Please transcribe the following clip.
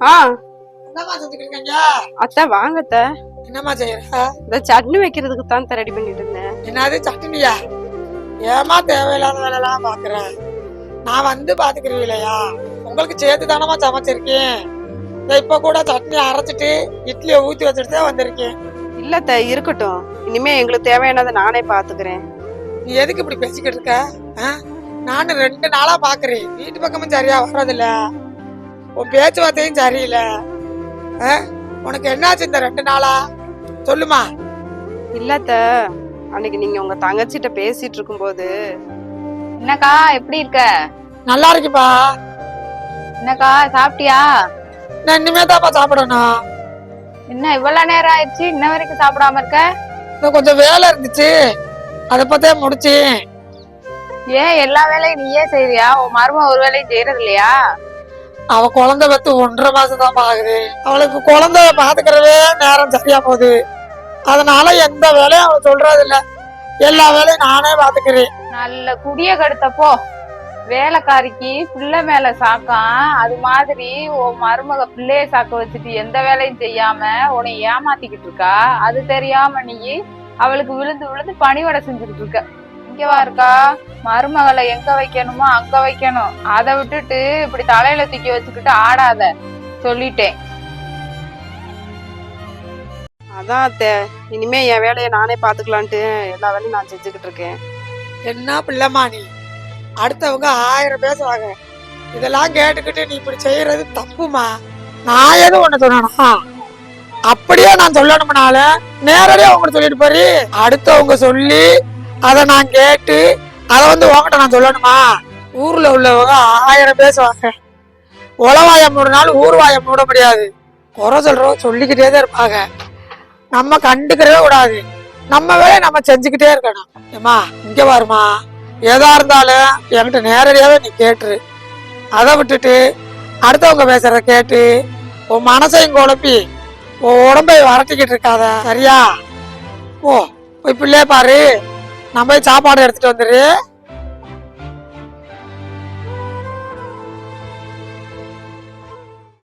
ஆ. என்னம்மா செஞ்சுட்டு இருக்கீங்க? அத்தை வாங்க அத்தை செய்யற? இந்த சட்னி வைக்கிறதுக்கு தான் ரெடி பண்ணிட்டு இருந்தேன். என்னது சட்னியா? ஏமா தேவையில்லாத வேலைலாம் பாக்குறேன் நான் வந்து பாத்துக்கிறேன் இல்லையா? உங்களுக்கு சேர்த்து தானமா சமைச்சிருக்கேன். இப்ப கூட சட்னி அரைச்சிட்டு இட்லியை ஊத்தி வச்சுட்டு தான் வந்திருக்கேன். இல்ல இருக்கட்டும். இனிமே எங்களுக்கு தேவையானதை நானே பாத்துக்கிறேன். நீ எதுக்கு இப்படி பேசிக்கிட்டு இருக்க? நானும் ரெண்டு நாளா பாக்குறேன். வீட்டு பக்கமும் சரியா வர்றதில்ல. உன் பேச்சுவார்த்தையும் சரியில்லை. ஆ? உனக்கு என்னாச்சு இந்த ரெண்டு நாளா? சொல்லுமா. இல்ல அத்தை அன்னைக்கு நீங்க உங்க தங்கச்சிட்ட பேசிட்டு இருக்கும்போது என்னக்கா எப்படி இருக்க? நல்லா இருக்குப்பா. என்னக்கா சாப்பிட்டியா? நான் இனிமே தான்ப்பா சாப்பிடணும். என்ன இவ்வளவு நேரம் ஆயிடுச்சு? இன்ன வரைக்கும் சாப்பிடாம இருக்க? இன்னும் கொஞ்சம் வேலை இருந்துச்சு. அதை பத்தே முடிச்சு ஏன் எல்லா வேலையும் நீயே செய்றியா உன் மருமக ஒரு வேலையும் செய்யறது இல்லையா? அவ குழந்தை பத்து ஒன்றரை மாசம் தான் ஆகுது அவளுக்கு குழந்தைய பாத்துக்கிறவே நேரம் சரியா போகுது. அதனால எந்த வேலையும் அவ சொல்றது இல்ல எல்லா வேலையும் நானே பாத்துக்கிறேன். நல்ல குடிய கடுத்தப்போ வேலைக்காரிக்கு பிள்ளை மேல சாக்கம் அது மாதிரி உன் மருமக பிள்ளைய சாக்க வச்சுட்டு எந்த வேலையும் செய்யாம உன்னை ஏமாத்திக்கிட்டு இருக்கா? அது தெரியாம நீ அவளுக்கு விழுந்து விழுந்து பணிவடை செஞ்சுக்கிட்டு இருக்க. இங்கவா இருக்கா? மருமகளை எங்க வைக்கணுமோ அங்க வைக்கணும். அதை விட்டுட்டு இப்படி தலையில தூக்கி வச்சுக்கிட்டு ஆடாத சொல்லிட்டேன். அதான் அத்தை. இனிமே என் வேலையை நானே பாத்துக்கலான்ட்டு எல்லா வேலையும் நான் செஞ்சுக்கிட்டு இருக்கேன். என்ன பிள்ளைமா நீ? அடுத்தவங்க ஆயிரம் பேசுவாங்க இதெல்லாம் கேட்டுக்கிட்டு நீ இப்படி செய்யறது தப்புமா நான் எதுவும் ஒண்ணு சொன்னா அப்படியே நான் சொல்லணும்னால நேரடியா உங்கள்கிட்ட சொல்லிட்டு போறி. அடுத்தவங்க சொல்லி அதை நான் கேட்டு அதை வந்து உங்ககிட்ட நான் சொல்லணுமா? ஊரில் உள்ளவங்க ஆயிரம் பேசுவாங்க உலவாயம் மூடினாலும் ஊர்வாயம் மூட முடியாது. குறை சொல்கிறவங்க சொல்லிக்கிட்டே தான் இருப்பாங்க. நம்ம கண்டுக்கிறவே கூடாது. நம்ம வேலையை நம்ம செஞ்சுக்கிட்டே இருக்கணும். ஏம்மா இங்கே வருமா எதா இருந்தாலும் என்கிட்ட நேரடியாகவே நீ கேட்டுரு. அதை விட்டுட்டு அடுத்தவங்க பேசுகிறத கேட்டு உன் மனசையும் குழப்பி உன் உடம்பை வரட்டிக்கிட்டு இருக்காத. சரியா? ஓ போய் பிள்ளைய பாரு. நான் போய் சாப்பாடு எடுத்துட்டு வந்துரு.